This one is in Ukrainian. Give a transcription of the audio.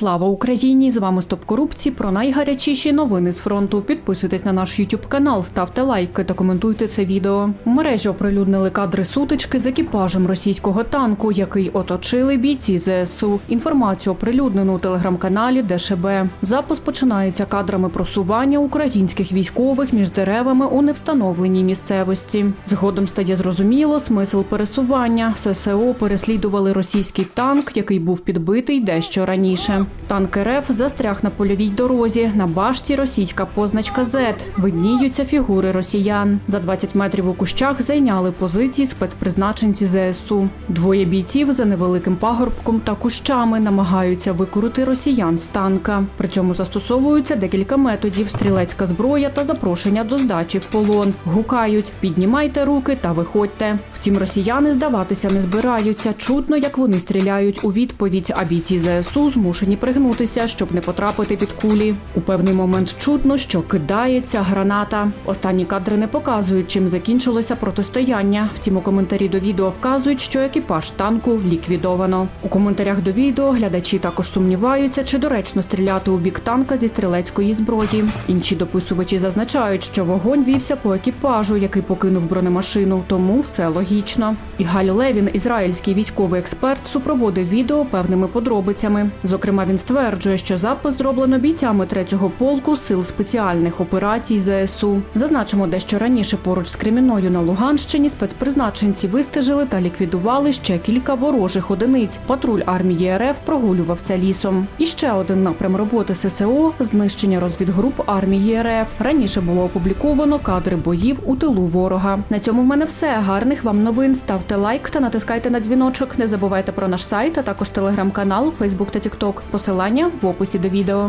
Слава Україні! З вами Стоп Корупції про найгарячіші новини з фронту. Підписуйтесь на наш YouTube канал, ставте лайки та коментуйте це відео. Мережі оприлюднили кадри сутички з екіпажем російського танку, який оточили бійці ЗСУ. Інформацію оприлюднену у телеграм-каналі ДШБ. Запис починається кадрами просування українських військових між деревами у невстановленій місцевості. Згодом стає зрозуміло смисл пересування. ССО переслідували російський танк, який був підбитий дещо раніше. Танк РФ застряг на польовій дорозі. На башті російська позначка Z. Видніються фігури росіян. За 20 метрів у кущах зайняли позиції спецпризначенці ЗСУ. Двоє бійців за невеликим пагорбком та кущами намагаються викурити росіян з танка. При цьому застосовуються декілька методів: стрілецька зброя та запрошення до здачі в полон. Гукають: піднімайте руки та виходьте. Втім, росіяни здаватися не збираються. Чутно, як вони стріляють у відповідь, а бійці ЗСУ змушені пригнутися, щоб не потрапити під кулі. У певний момент чутно, що кидається граната. Останні кадри не показують, чим закінчилося протистояння. Втім, у коментарі до відео вказують, що екіпаж танку ліквідовано. У коментарях до відео глядачі також сумніваються, чи доречно стріляти у бік танка зі стрілецької зброї. Інші дописувачі зазначають, що вогонь вівся по екіпажу, який покинув бронемашину, тому все логічно. І Галь Левін, ізраїльський військовий експерт, супроводив відео певними подробицями. Зокрема, він стверджує, що запис зроблено бійцями третього полку сил спеціальних операцій ЗСУ. Зазначимо, дещо раніше поруч з Креміною на Луганщині спецпризначенці вистежили та ліквідували ще кілька ворожих одиниць. Патруль армії РФ прогулювався лісом. І ще один напрям роботи ССО знищення розвідгруп армії РФ. Раніше було опубліковано кадри боїв у тилу ворога. На цьому в мене все. Гарних вам новин. Ставте лайк та натискайте на дзвіночок. Не забувайте про наш сайт, а також телеграм-канал, Фейсбук та Тікток. Посилання в описі до відео.